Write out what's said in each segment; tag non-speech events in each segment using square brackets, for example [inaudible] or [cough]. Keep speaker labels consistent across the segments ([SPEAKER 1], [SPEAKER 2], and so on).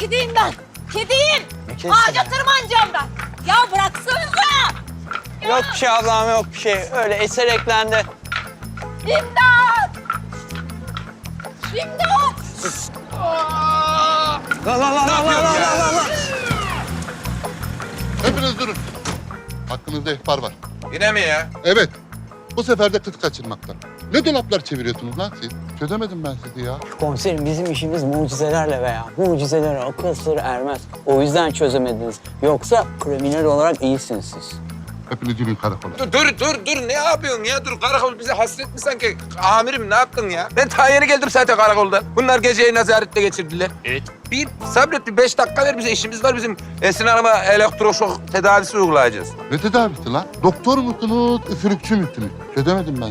[SPEAKER 1] Kediyim ben. Kediyim.
[SPEAKER 2] kedisi
[SPEAKER 1] Ağaca tırmanacağım ben. Ya bıraksanıza.
[SPEAKER 2] Yok bir şey ablam yok bir şey. Öyle eser eklendi.
[SPEAKER 1] İmdat. İmdat.
[SPEAKER 2] La la la la la la la la.
[SPEAKER 3] Hepiniz durun. Hakkınızda ihbar var.
[SPEAKER 4] Yine mi ya?
[SPEAKER 3] Evet. Bu sefer de kız kaçırmakta. Ne dolaplar çeviriyorsunuz lan siz? Çözemedim ben sizi ya.
[SPEAKER 2] Komiserim bizim işimiz mucizelerle veya mucizelere akıl sır ermez. O yüzden çözemediniz. Yoksa kriminal olarak iyisiniz siz.
[SPEAKER 3] Hepiniz yürüyün karakola.
[SPEAKER 4] Dur dur dur dur ne yapıyorsun ya? Dur karakol bize hasret mi sanki? Amirim ne yaptın ya? Ben ta yeni geldim zaten karakoldan. Bunlar geceyi nazarette geçirdiler. Evet. Bir sabret bir beş dakika ver bize işimiz var bizim. Esin Hanım'a elektroşok tedavisi uygulayacağız.
[SPEAKER 3] Ne tedavisi lan? Doktor musunuz, üfürükçü müsünüz? Çözemedim ben.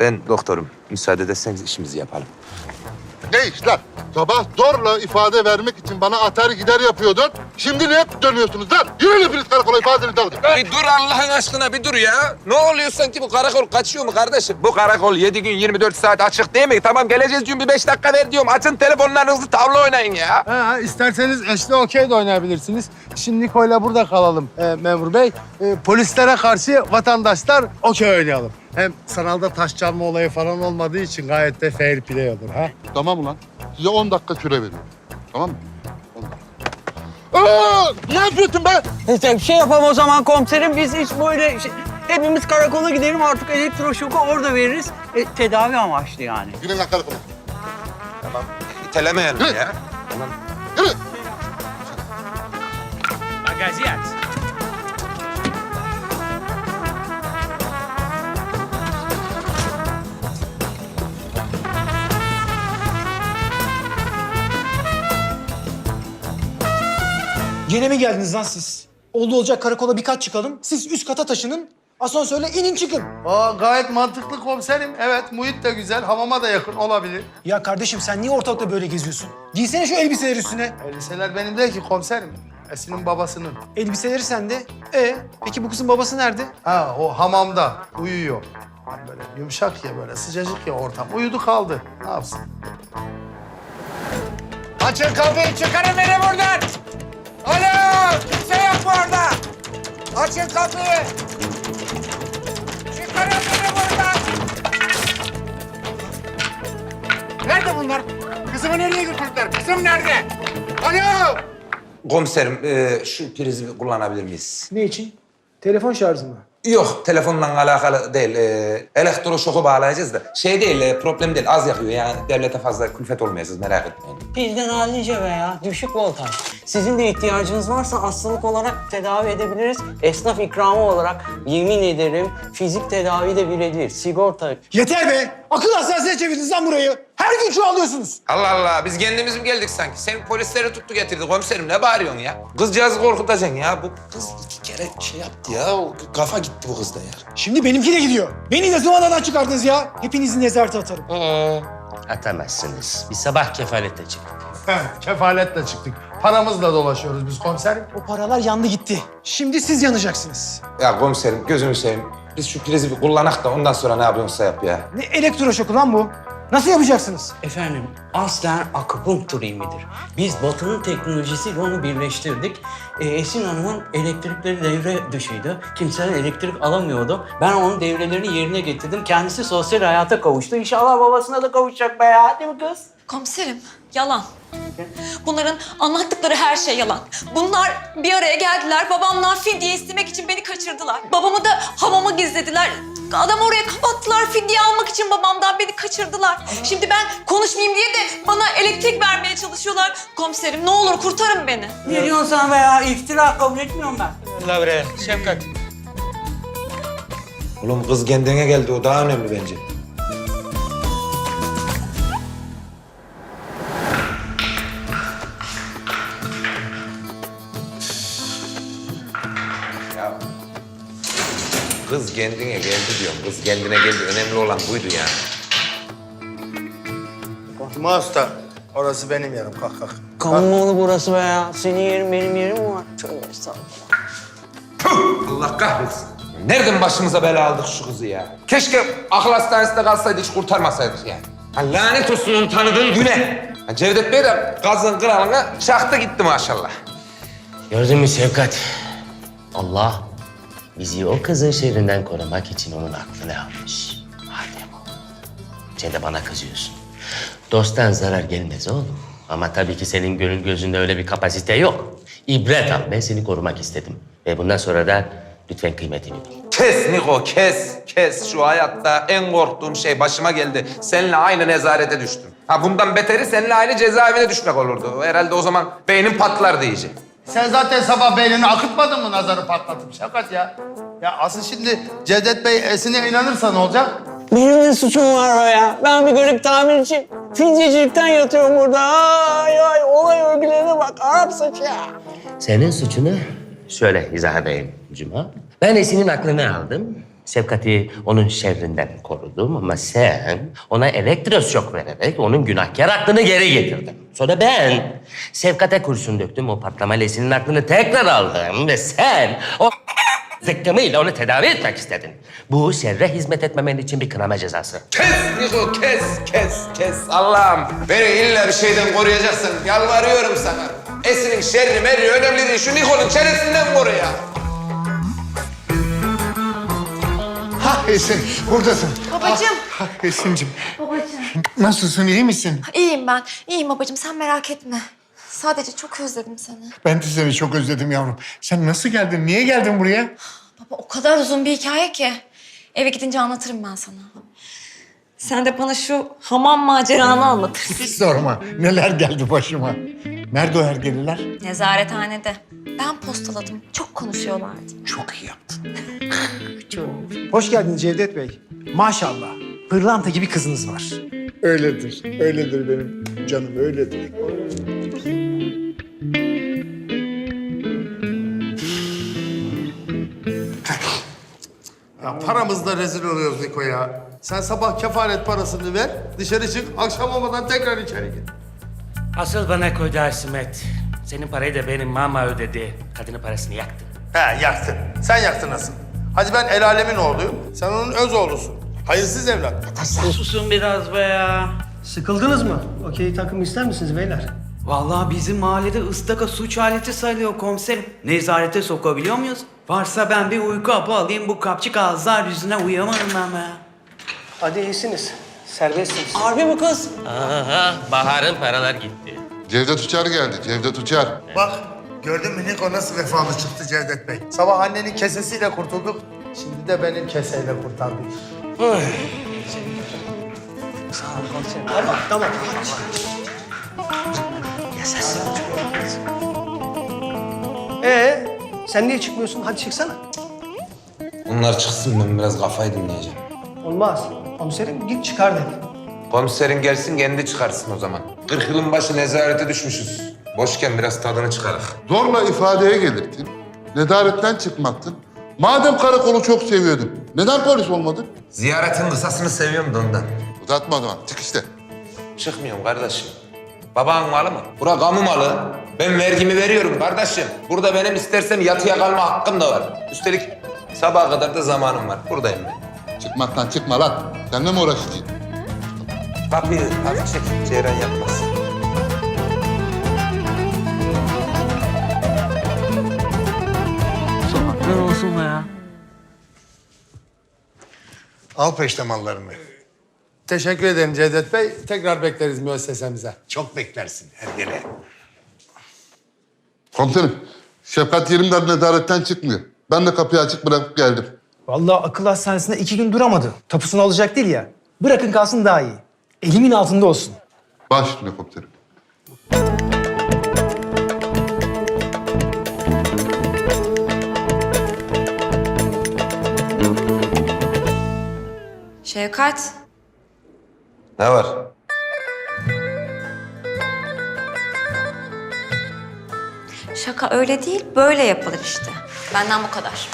[SPEAKER 4] Ben doktorum. Müsaade ederseniz işimizi yapalım.
[SPEAKER 3] Ne işler? Sabah zorla ifade vermek için bana atar gider yapıyordun. Şimdi ne dönüyorsunuz lan? Yürüyün hepiniz karakola ifadenizi alın.
[SPEAKER 4] Bir dur Allah'ın aşkına bir dur ya. Ne oluyor sanki bu karakol kaçıyor mu kardeşim? Bu karakol 7 gün 24 saat açık değil mi? Tamam geleceğiz gün bir beş dakika ver diyorum. Açın telefonlarınızı tavla oynayın ya.
[SPEAKER 5] Ha, isterseniz eşli okey de oynayabilirsiniz. Şimdi Niko'yla burada kalalım e, memur bey. E, polislere karşı vatandaşlar okey oynayalım. Hem sanalda taş çalma olayı falan olmadığı için gayet de fair play olur ha.
[SPEAKER 3] Tamam ulan. Size 10 dakika süre veriyorum. Tamam mı? 10 dakika. Aa, ne yapıyorsun be?
[SPEAKER 2] Neyse bir şey yapalım o zaman komiserim. Biz hiç böyle şey, hepimiz karakola gidelim artık elektroşoku orada veririz. E, tedavi amaçlı yani.
[SPEAKER 3] Yürüyün lan karakola.
[SPEAKER 4] İtelemeyelim
[SPEAKER 3] Hı.
[SPEAKER 4] ya.
[SPEAKER 3] Yürü.
[SPEAKER 6] Gene mi geldiniz lan siz? Oldu olacak karakola birkaç çıkalım. Siz üst kata taşının. Asansörle inin çıkın.
[SPEAKER 5] Aa, gayet mantıklı komiserim. Evet, muhit de güzel, hamama da yakın olabilir.
[SPEAKER 6] Ya kardeşim sen niye ortalıkta böyle geziyorsun? Giysene şu elbiseler üstüne.
[SPEAKER 5] Elbiseler benim değil ki komiserim. Esin'in babasının.
[SPEAKER 6] Elbiseleri sende. E peki bu kızın babası nerede?
[SPEAKER 5] Ha, o hamamda uyuyor. Böyle yumuşak ya böyle, sıcacık ya ortam. Uyudu kaldı. Ne yapsın?
[SPEAKER 4] Açın kapıyı çıkarın beni buradan. Kimse yok mu orada? Açın kapıyı. Çıkarın beni buradan.
[SPEAKER 7] Nerede bunlar? Kızımı nereye götürdüler? Kızım nerede? Alo!
[SPEAKER 4] Komiserim e, şu prizi kullanabilir miyiz?
[SPEAKER 6] Ne için? Telefon şarjı mı?
[SPEAKER 4] Yok telefonla alakalı değil. E, elektroşoku bağlayacağız da. Şey değil e, problem değil az yakıyor yani devlete fazla külfet olmayacağız merak etmeyin.
[SPEAKER 2] Bizden hallice veya düşük voltaj. Sizin de ihtiyacınız varsa hastalık olarak tedavi edebiliriz. Esnaf ikramı olarak yemin ederim fizik tedavi de birebir. Sigorta.
[SPEAKER 6] Yeter be! Akıl hastanesine çevirdiniz lan burayı. Her gün çoğalıyorsunuz.
[SPEAKER 4] Allah Allah biz kendimiz mi geldik sanki? Sen polisleri tuttu getirdi komiserim ne bağırıyorsun ya? Kızcağızı korkutacaksın ya. Bu kız iki kere şey yaptı ya. o Kafa gitti bu kızda ya.
[SPEAKER 6] Şimdi benimki de gidiyor. Beni ne zamandan çıkardınız ya? Hepinizi nezarete atarım.
[SPEAKER 8] Atamazsınız. Bir sabah kefalete çıktık.
[SPEAKER 5] Heh, kefaletle çıktık. Paramızla dolaşıyoruz biz komiserim.
[SPEAKER 6] O paralar yandı gitti. Şimdi siz yanacaksınız.
[SPEAKER 4] Ya komiserim gözünü seveyim. Biz şu prizi bir kullanak da ondan sonra ne yapıyorsa yap ya.
[SPEAKER 6] Ne elektroşoku lan bu? Nasıl yapacaksınız?
[SPEAKER 2] Efendim aslen akupunktur ilmidir. Biz batının teknolojisiyle onu birleştirdik. Ee, Esin Hanım'ın elektrikleri devre dışıydı. Kimseler elektrik alamıyordu. Ben onun devrelerini yerine getirdim. Kendisi sosyal hayata kavuştu. İnşallah babasına da kavuşacak be ya. Değil mi kız?
[SPEAKER 1] Komiserim yalan. Bunların anlattıkları her şey yalan. Bunlar bir araya geldiler. Babamdan fidye istemek için beni kaçırdılar. Babamı da hamama gizlediler. Adamı oraya kapattılar. Fidye almak için babamdan beni kaçırdılar. Şimdi ben konuşmayayım diye de bana elektrik vermeye çalışıyorlar. Komiserim ne olur kurtarın beni.
[SPEAKER 2] Ne diyorsun sen be ya? İftira kabul etmiyorum ben.
[SPEAKER 8] La bre, Şefkat.
[SPEAKER 4] Oğlum kız kendine geldi o daha önemli bence. Kız kendine geldi diyorum. Kız kendine geldi. Önemli olan buydu yani.
[SPEAKER 5] Cuma Usta, orası benim yerim. Kalk kalk.
[SPEAKER 2] Kamuoğlu burası be ya. Senin yerin benim yerim mi var? Tövbe estağfurullah.
[SPEAKER 4] Allah kahretsin. Nereden başımıza bela aldık şu kızı ya? Keşke akıl hastanesinde kalsaydı hiç kurtarmasaydık yani. Ha, lanet olsun onu tanıdığın güne. Ha, Cevdet Bey de gazın kralına çaktı gitti maşallah.
[SPEAKER 8] Gördün mü Şevkat? Allah bizi o kızın şerrinden korumak için onun aklını almış. Madem o. Sen de bana kızıyorsun. Dosttan zarar gelmez oğlum. Ama tabii ki senin gönül gözünde öyle bir kapasite yok. İbret al. Ben seni korumak istedim. Ve bundan sonra da lütfen kıymetini bil.
[SPEAKER 4] Kes Niko kes kes. Şu hayatta en korktuğum şey başıma geldi. Seninle aynı nezarete düştüm. Ha bundan beteri seninle aynı cezaevine düşmek olurdu. Herhalde o zaman beynim patlardı iyice.
[SPEAKER 5] Sen zaten sabah beynini akıtmadın mı nazarı patlatıp Şevkat ya? Ya asıl şimdi Cevdet Bey Esin'e inanırsa ne olacak?
[SPEAKER 9] Benim ne suçum var o ya? Ben bir garip tamirci. Fidyecilikten yatıyorum burada. Ay ay olay örgülerine bak. Arap saçı ya.
[SPEAKER 8] Senin suçunu şöyle izah edeyim Cuma. Ben Esin'in aklını aldım. Şefkat'i onun şerrinden korudum ama sen ona elektroşok vererek onun günahkar aklını geri getirdin. Sonra ben Şefkat'e kurşun döktüm. O patlamayla Esin'in aklını tekrar aldım ve sen o [laughs] zıkkımıyla onu tedavi etmek istedin. Bu şerre hizmet etmemen için bir kınama cezası.
[SPEAKER 4] Kes Niko kes kes kes. Allah'ım beni illa bir şeyden koruyacaksın. Yalvarıyorum sana. Esin'in şerri merri önemli değil. Şu Niko'nun çenesinden koru ya.
[SPEAKER 7] Esin, buradasın.
[SPEAKER 1] Babacığım.
[SPEAKER 7] Ha Esin'cim,
[SPEAKER 1] Babacığım.
[SPEAKER 7] nasılsın, iyi misin?
[SPEAKER 1] İyiyim ben. İyiyim babacığım sen merak etme. Sadece çok özledim seni.
[SPEAKER 7] Ben de seni çok özledim yavrum. Sen nasıl geldin, niye geldin buraya?
[SPEAKER 1] Baba o kadar uzun bir hikaye ki. Eve gidince anlatırım ben sana. Sen de bana şu hamam maceranı anlatırsın.
[SPEAKER 7] Hiç sorma, neler geldi başıma. Nerede o hergeliler?
[SPEAKER 1] Nezarethanede. Ben postaladım. Çok konuşuyorlardı.
[SPEAKER 7] Çok iyi yaptın. [laughs]
[SPEAKER 6] Hoş geldiniz Cevdet Bey. Maşallah. Pırlanta gibi kızınız var.
[SPEAKER 7] Öyledir, öyledir benim canım, öyledir.
[SPEAKER 5] Ya paramızla rezil oluyoruz Niko ya. Sen sabah kefaret parasını ver, dışarı çık, akşam olmadan tekrar içeri git.
[SPEAKER 8] Asıl bana koydu Asimet. Senin parayı da benim mama ödedi. Kadının parasını yaktı.
[SPEAKER 5] He yaktın. Sen yaktın asıl. Hadi ben el alemin oğluyum. Sen onun öz oğlusun. Hayırsız evlat.
[SPEAKER 9] Susun biraz be ya.
[SPEAKER 6] Sıkıldınız mı? Okey takım ister misiniz beyler?
[SPEAKER 10] Vallahi bizim mahallede ıstaka suç aleti sayılıyor komiserim. Nezarete sokabiliyor muyuz? Varsa ben bir uyku hapı alayım bu kapçık ağızlar yüzüne uyuyamadım ben be.
[SPEAKER 6] Hadi iyisiniz. Serbestsiniz.
[SPEAKER 9] Harbi mi kız?
[SPEAKER 8] Aha, Bahar'ın paralar gitti.
[SPEAKER 3] Cevdet Uçar geldi. Cevdet Uçar.
[SPEAKER 5] Bak gördün mü Niko nasıl vefalı çıktı Cevdet Bey. Sabah annenin kesesiyle kurtulduk. Şimdi de benim keseyle kurtardık.
[SPEAKER 6] Tamam, tamam. Ee, sen niye çıkmıyorsun? Hadi çıksana.
[SPEAKER 4] Bunlar çıksın ben biraz kafayı dinleyeceğim.
[SPEAKER 6] Olmaz. Komiserim git çıkar dedi.
[SPEAKER 4] Komiserin gelsin kendi çıkarsın o zaman. 40 yılın başı nezarete düşmüşüz. Boşken biraz tadını çıkarak.
[SPEAKER 3] Zorla ifadeye gelirtin. Nedaretten çıkmaktın. Madem karakolu çok seviyordun, neden polis olmadın?
[SPEAKER 4] Ziyaretin kısasını seviyorum da ondan.
[SPEAKER 3] Uzatma o zaman. Çık işte.
[SPEAKER 4] Çıkmıyorum kardeşim. Babanın malı mı? Bura kamu malı. Ben vergimi veriyorum kardeşim. Burada benim istersem yatıya kalma hakkım da var. Üstelik sabaha kadar da zamanım var. Buradayım ben.
[SPEAKER 3] Çıkmaktan çıkma lan. Seninle mi uğraşacaksın?
[SPEAKER 4] Kapıyı hafif çek. Ceyran yapmaz.
[SPEAKER 10] Sokaklar olsun be ya.
[SPEAKER 7] Al peştemallarını.
[SPEAKER 5] Teşekkür ederim Cevdet Bey. Tekrar bekleriz müessesemize.
[SPEAKER 7] Çok beklersin hergele.
[SPEAKER 3] Komiserim, Şefkat Yerimdar nedaretten çıkmıyor. Ben de kapıyı açık bırakıp geldim.
[SPEAKER 6] Vallahi akıl hastanesinde iki gün duramadı. Tapusunu alacak değil ya. Bırakın kalsın daha iyi. Elimin altında olsun.
[SPEAKER 3] Baş üstüne komiserim.
[SPEAKER 1] Şevkat.
[SPEAKER 4] Ne var?
[SPEAKER 1] Şaka öyle değil, böyle yapılır işte. Benden bu kadar.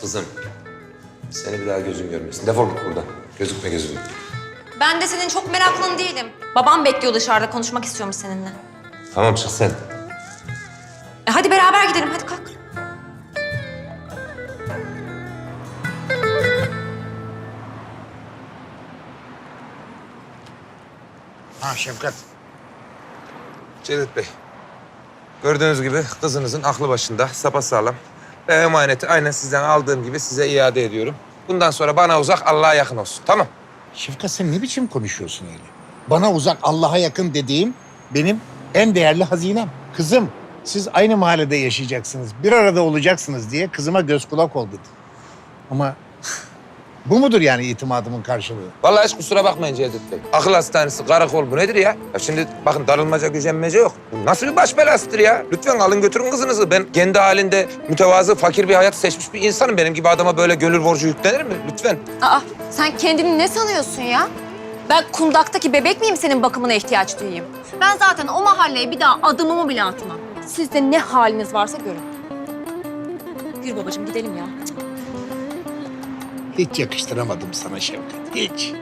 [SPEAKER 4] Kızım. Seni bir daha gözüm görmesin. Defol git buradan. Gözükme gözüm.
[SPEAKER 1] Ben de senin çok meraklın değilim. Babam bekliyor dışarıda, konuşmak istiyormuş seninle.
[SPEAKER 4] Tamam çık sen.
[SPEAKER 1] E hadi beraber gidelim, hadi kalk.
[SPEAKER 7] Ha Şefkat.
[SPEAKER 4] Cevdet Bey. Gördüğünüz gibi kızınızın aklı başında, sapasağlam. Ve emaneti aynen sizden aldığım gibi size iade ediyorum. Bundan sonra bana uzak, Allah'a yakın olsun. Tamam.
[SPEAKER 7] Şefkat sen ne biçim konuşuyorsun öyle? Bana uzak Allah'a yakın dediğim benim en değerli hazinem. Kızım siz aynı mahallede yaşayacaksınız. Bir arada olacaksınız diye kızıma göz kulak ol. Ama bu mudur yani itimadımın karşılığı?
[SPEAKER 4] Vallahi hiç kusura bakmayın Cevdet Bey. Akıl hastanesi, karakol bu nedir ya? ya şimdi bakın darılmaca, gücenmece yok. Bu nasıl bir baş belasıdır ya? Lütfen alın götürün kızınızı. Ben kendi halinde mütevazı, fakir bir hayat seçmiş bir insanım. Benim gibi adama böyle gönül borcu yüklenir mi? Lütfen.
[SPEAKER 1] Aa, sen kendini ne sanıyorsun ya? Ben kundaktaki bebek miyim senin bakımına ihtiyaç duyayım? Ben zaten o mahalleye bir daha adımımı bile atmam. Siz de ne haliniz varsa görün. Yürü babacığım gidelim ya.
[SPEAKER 7] Hiç yakıştıramadım sana Şevkat, hiç.